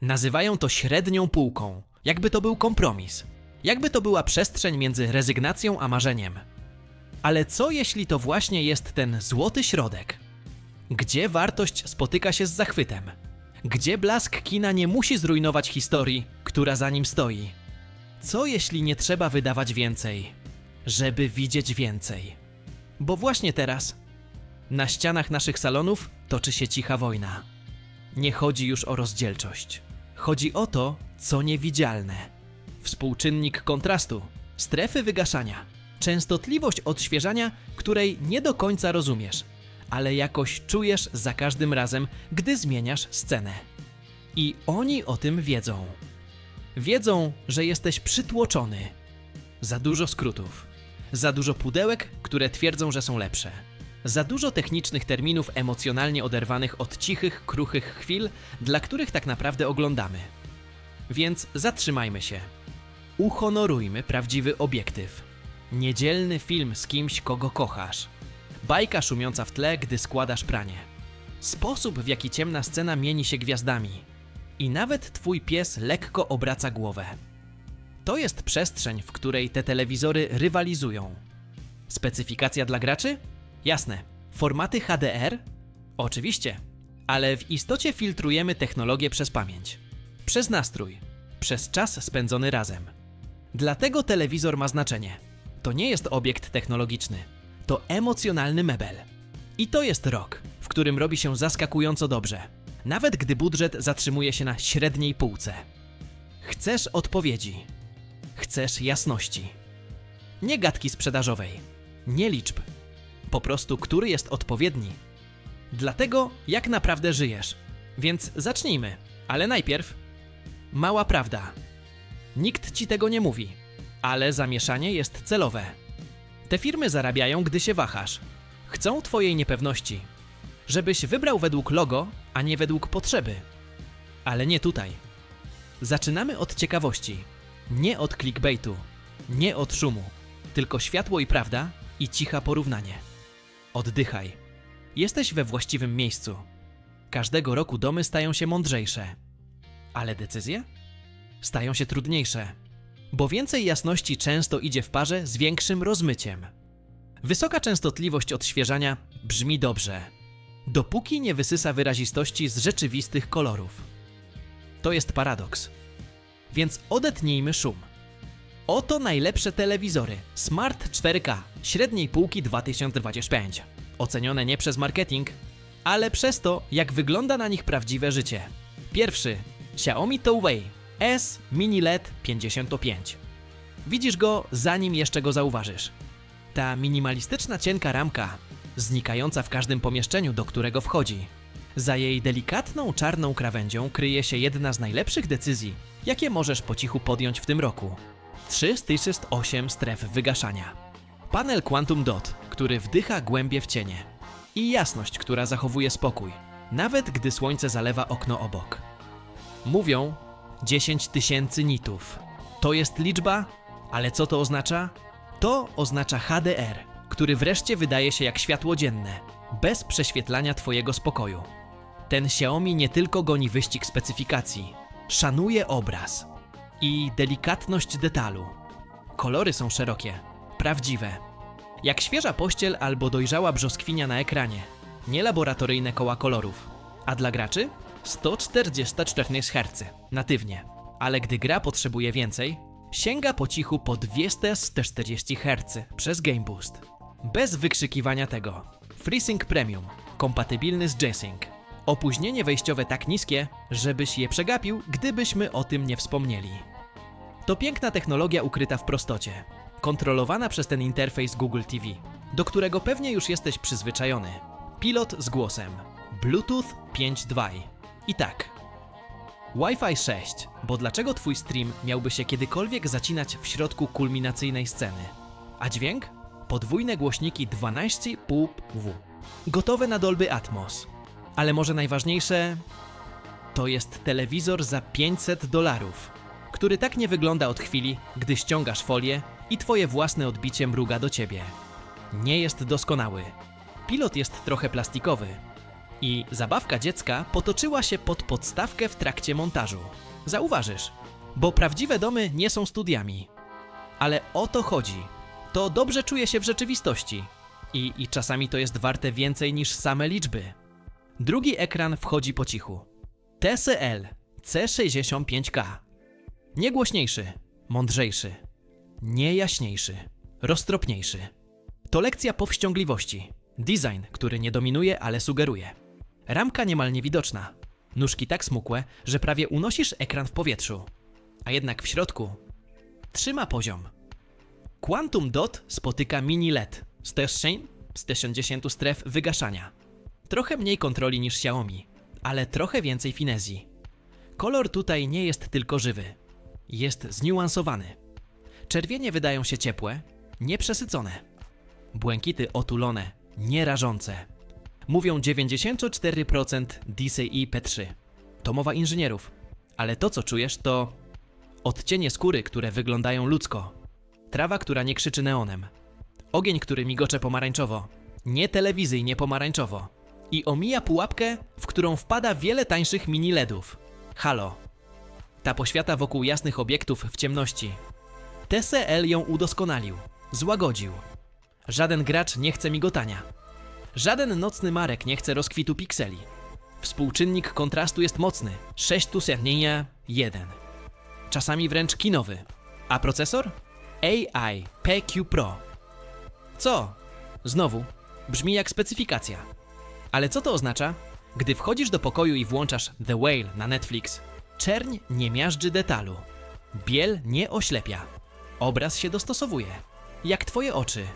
Nazywają to średnią półką, jakby to był kompromis, jakby to była przestrzeń między rezygnacją a marzeniem. Ale co jeśli to właśnie jest ten złoty środek? Gdzie wartość spotyka się z zachwytem? Gdzie blask kina nie musi zrujnować historii, która za nim stoi? Co jeśli nie trzeba wydawać więcej, żeby widzieć więcej? Bo właśnie teraz na ścianach naszych salonów toczy się cicha wojna. Nie chodzi już o rozdzielczość. Chodzi o to, co niewidzialne. Współczynnik kontrastu, strefy wygaszania, częstotliwość odświeżania, której nie do końca rozumiesz, ale jakoś czujesz za każdym razem, gdy zmieniasz scenę. I oni o tym wiedzą. Wiedzą, że jesteś przytłoczony. Za dużo skrótów. Za dużo pudełek, które twierdzą, że są lepsze. Za dużo technicznych terminów emocjonalnie oderwanych od cichych, kruchych chwil, dla których tak naprawdę oglądamy. Więc zatrzymajmy się. Uhonorujmy prawdziwy obiektyw. Niedzielny film z kimś, kogo kochasz. Bajka szumiąca w tle, gdy składasz pranie. Sposób, w jaki ciemna scena mieni się gwiazdami. I nawet twój pies lekko obraca głowę. To jest przestrzeń, w której te telewizory rywalizują. Specyfikacja dla graczy? Jasne. Formaty HDR? Oczywiście. Ale w istocie filtrujemy technologię przez pamięć. Przez nastrój. Przez czas spędzony razem. Dlatego telewizor ma znaczenie. To nie jest obiekt technologiczny. To emocjonalny mebel. I to jest rok, w którym robi się zaskakująco dobrze. Nawet gdy budżet zatrzymuje się na średniej półce. Chcesz odpowiedzi. Chcesz jasności. Nie gadki sprzedażowej. Nie liczb. Po prostu, który jest odpowiedni. Dlatego, jak naprawdę żyjesz. Więc zacznijmy. Ale najpierw. Mała prawda. Nikt ci tego nie mówi, ale zamieszanie jest celowe. Te firmy zarabiają, gdy się wahasz. Chcą twojej niepewności. Żebyś wybrał według logo, a nie według potrzeby. Ale nie tutaj. Zaczynamy od ciekawości. Nie od clickbaitu. Nie od szumu. Tylko światło i prawda i cicha porównanie. Oddychaj. Jesteś we właściwym miejscu. Każdego roku domy stają się mądrzejsze. Ale decyzje? Stają się trudniejsze. Bo więcej jasności często idzie w parze z większym rozmyciem. Wysoka częstotliwość odświeżania brzmi dobrze, dopóki nie wysysa wyrazistości z rzeczywistych kolorów. To jest paradoks. Więc odetnijmy szum. Oto najlepsze telewizory Smart 4K średniej półki 2025. Ocenione nie przez marketing, ale przez to, jak wygląda na nich prawdziwe życie. Pierwszy Xiaomi Touwei S Mini LED 55. Widzisz go zanim jeszcze go zauważysz. Ta minimalistyczna cienka ramka, znikająca w każdym pomieszczeniu, do którego wchodzi. Za jej delikatną czarną krawędzią kryje się jedna z najlepszych decyzji, jakie możesz po cichu podjąć w tym roku. 308 stref wygaszania. Panel Quantum Dot, który wdycha głębie w cienie. I jasność, która zachowuje spokój, nawet gdy słońce zalewa okno obok. Mówią 10 tysięcy nitów. To jest liczba, ale co to oznacza? To oznacza HDR, który wreszcie wydaje się jak światło dzienne, bez prześwietlania Twojego spokoju. Ten Xiaomi nie tylko goni wyścig specyfikacji, szanuje obraz i delikatność detalu. Kolory są szerokie, prawdziwe. Jak świeża pościel albo dojrzała brzoskwinia na ekranie. Nie laboratoryjne koła kolorów. A dla graczy? 144 Hz, natywnie. Ale gdy gra potrzebuje więcej, sięga po cichu po 240 Hz przez Game Boost. Bez wykrzykiwania tego. FreeSync Premium, kompatybilny z G-Sync. Opóźnienie wejściowe tak niskie, żebyś je przegapił, gdybyśmy o tym nie wspomnieli. To piękna technologia ukryta w prostocie, kontrolowana przez ten interfejs Google TV, do którego pewnie już jesteś przyzwyczajony. Pilot z głosem, Bluetooth 5.2 i tak. Wi-Fi 6, bo dlaczego twój stream miałby się kiedykolwiek zacinać w środku kulminacyjnej sceny? A dźwięk? Podwójne głośniki 12,5 W. Gotowe na Dolby Atmos. Ale może najważniejsze, to jest telewizor za 500 dolarów, który tak nie wygląda od chwili, gdy ściągasz folię i twoje własne odbicie mruga do ciebie. Nie jest doskonały. Pilot jest trochę plastikowy. I zabawka dziecka potoczyła się pod podstawkę w trakcie montażu. Zauważysz, bo prawdziwe domy nie są studiami. Ale o to chodzi. To dobrze czuje się w rzeczywistości. I, I czasami to jest warte więcej niż same liczby. Drugi ekran wchodzi po cichu. TCL C65K. Nie głośniejszy, mądrzejszy, nie jaśniejszy, roztropniejszy. To lekcja powściągliwości. Design, który nie dominuje, ale sugeruje. Ramka niemal niewidoczna. Nóżki tak smukłe, że prawie unosisz ekran w powietrzu. A jednak w środku trzyma poziom. Quantum Dot spotyka mini LED z z 10 stref wygaszania. Trochę mniej kontroli niż Xiaomi, ale trochę więcej finezji. Kolor tutaj nie jest tylko żywy. Jest zniuansowany. Czerwienie wydają się ciepłe, nieprzesycone. Błękity otulone, nierażące. Mówią 94% DCI P3. To mowa inżynierów. Ale to, co czujesz, to odcienie skóry, które wyglądają ludzko. Trawa, która nie krzyczy neonem. Ogień, który migocze pomarańczowo. Nie telewizyjnie pomarańczowo. I omija pułapkę, w którą wpada wiele tańszych mini LEDów. Halo. Ta poświata wokół jasnych obiektów w ciemności. TCL ją udoskonalił, złagodził. Żaden gracz nie chce migotania. Żaden nocny marek nie chce rozkwitu pikseli. Współczynnik kontrastu jest mocny 6 tu średnienia 1. Czasami wręcz kinowy. A procesor? AI PQ Pro. Co? Znowu, brzmi jak specyfikacja. Ale co to oznacza? Gdy wchodzisz do pokoju i włączasz The Whale na Netflix, czerń nie miażdży detalu. Biel nie oślepia. Obraz się dostosowuje. Jak twoje oczy.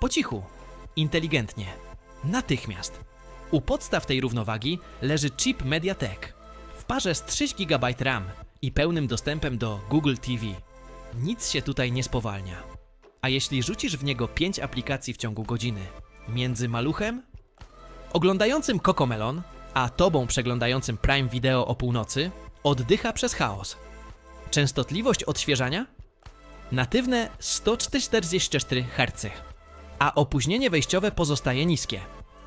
Po cichu. Inteligentnie. Natychmiast. U podstaw tej równowagi leży chip Mediatek. W parze z 3 GB RAM i pełnym dostępem do Google TV. Nic się tutaj nie spowalnia. A jeśli rzucisz w niego 5 aplikacji w ciągu godziny, między maluchem, oglądającym Cocomelon, a tobą przeglądającym Prime Video o północy, oddycha przez chaos. Częstotliwość odświeżania? Natywne 144 Hz, a opóźnienie wejściowe pozostaje niskie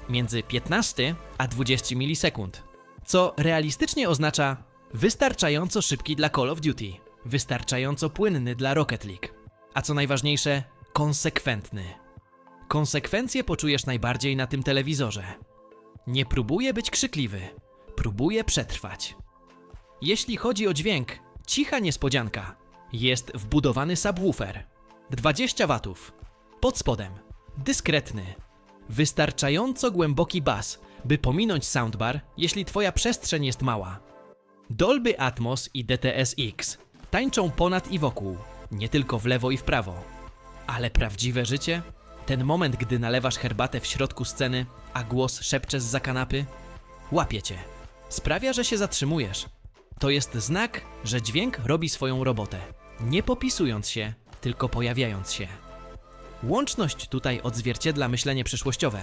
między 15 a 20 milisekund, co realistycznie oznacza wystarczająco szybki dla Call of Duty, wystarczająco płynny dla Rocket League, a co najważniejsze, konsekwentny. Konsekwencje poczujesz najbardziej na tym telewizorze. Nie próbuję być krzykliwy, próbuję przetrwać. Jeśli chodzi o dźwięk, cicha niespodzianka. Jest wbudowany subwoofer. 20 watów. Pod spodem. Dyskretny. Wystarczająco głęboki bas, by pominąć soundbar, jeśli twoja przestrzeń jest mała. Dolby Atmos i DTS-X tańczą ponad i wokół, nie tylko w lewo i w prawo. Ale prawdziwe życie? Ten moment, gdy nalewasz herbatę w środku sceny, a głos szepcze z kanapy? Łapie cię. Sprawia, że się zatrzymujesz. To jest znak, że dźwięk robi swoją robotę. Nie popisując się, tylko pojawiając się. Łączność tutaj odzwierciedla myślenie przyszłościowe.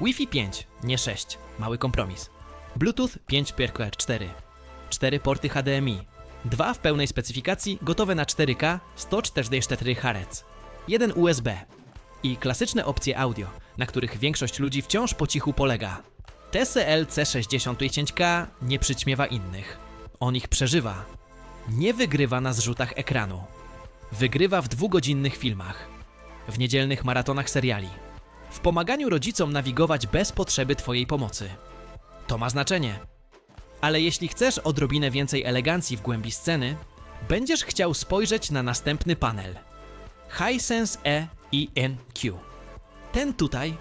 Wi-Fi 5, nie 6, mały kompromis. Bluetooth 5.4, 4 porty HDMI, 2 w pełnej specyfikacji, gotowe na 4K 144 Hz, 1 USB i klasyczne opcje audio, na których większość ludzi wciąż po cichu polega. TCL C65K nie przyćmiewa innych. On ich przeżywa. Nie wygrywa na zrzutach ekranu. Wygrywa w dwugodzinnych filmach w niedzielnych maratonach seriali, w pomaganiu rodzicom nawigować bez potrzeby Twojej pomocy. To ma znaczenie. Ale jeśli chcesz odrobinę więcej elegancji w głębi sceny, będziesz chciał spojrzeć na następny panel. Hisense E. Ten tutaj,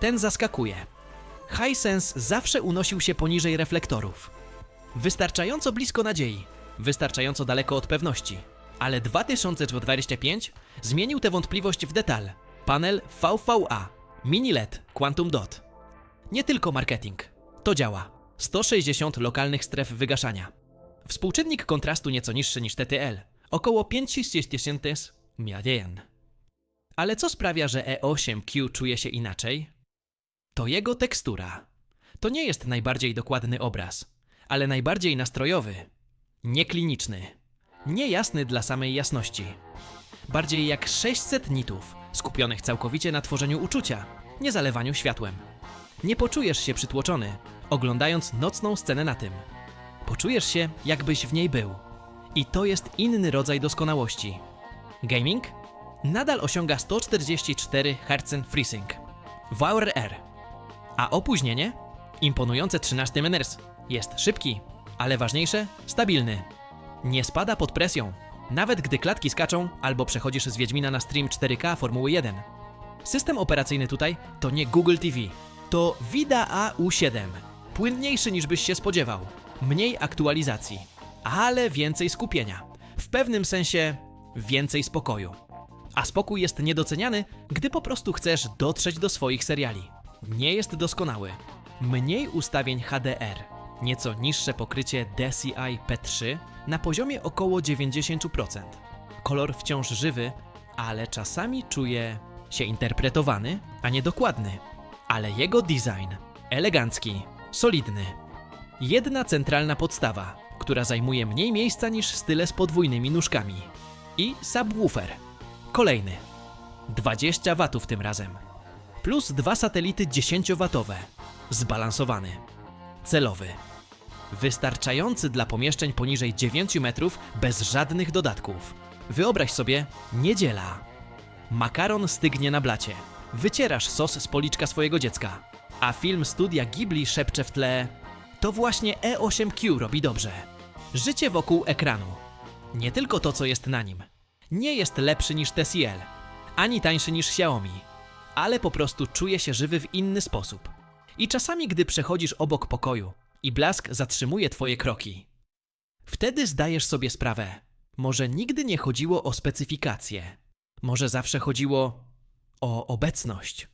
ten zaskakuje. Hisense zawsze unosił się poniżej reflektorów. Wystarczająco blisko nadziei, wystarczająco daleko od pewności. Ale 2025 zmienił tę wątpliwość w detal. Panel VVA, mini LED, Quantum Dot. Nie tylko marketing. To działa. 160 lokalnych stref wygaszania. Współczynnik kontrastu nieco niższy niż TTL. Około 5600 mjn. Ale co sprawia, że E8Q czuje się inaczej? To jego tekstura. To nie jest najbardziej dokładny obraz, ale najbardziej nastrojowy. Niekliniczny. Niejasny dla samej jasności. Bardziej jak 600 nitów, skupionych całkowicie na tworzeniu uczucia, nie zalewaniu światłem. Nie poczujesz się przytłoczony, oglądając nocną scenę na tym. Poczujesz się, jakbyś w niej był. I to jest inny rodzaj doskonałości. Gaming nadal osiąga 144 Hz FreeSync w R. A opóźnienie? Imponujące 13 MHz. Jest szybki, ale ważniejsze, stabilny. Nie spada pod presją, nawet gdy klatki skaczą albo przechodzisz z Wiedźmina na stream 4K Formuły 1. System operacyjny tutaj to nie Google TV, to Vida AU7. Płynniejszy niż byś się spodziewał, mniej aktualizacji, ale więcej skupienia. W pewnym sensie więcej spokoju. A spokój jest niedoceniany, gdy po prostu chcesz dotrzeć do swoich seriali. Nie jest doskonały. Mniej ustawień HDR, nieco niższe pokrycie DCI P3 na poziomie około 90%. Kolor wciąż żywy, ale czasami czuje się interpretowany, a nie dokładny. Ale jego design elegancki, solidny. Jedna centralna podstawa, która zajmuje mniej miejsca niż style z podwójnymi nóżkami. I subwoofer. Kolejny. 20 watów tym razem. Plus dwa satelity 10-watowe. Zbalansowany. Celowy. Wystarczający dla pomieszczeń poniżej 9 metrów bez żadnych dodatków. Wyobraź sobie, niedziela. Makaron stygnie na blacie. Wycierasz sos z policzka swojego dziecka. A film studia Ghibli szepcze w tle. To właśnie E8Q robi dobrze. Życie wokół ekranu. Nie tylko to, co jest na nim. Nie jest lepszy niż TCL, ani tańszy niż Xiaomi, ale po prostu czuje się żywy w inny sposób. I czasami, gdy przechodzisz obok pokoju i blask zatrzymuje twoje kroki, wtedy zdajesz sobie sprawę. Może nigdy nie chodziło o specyfikację. Może zawsze chodziło o obecność.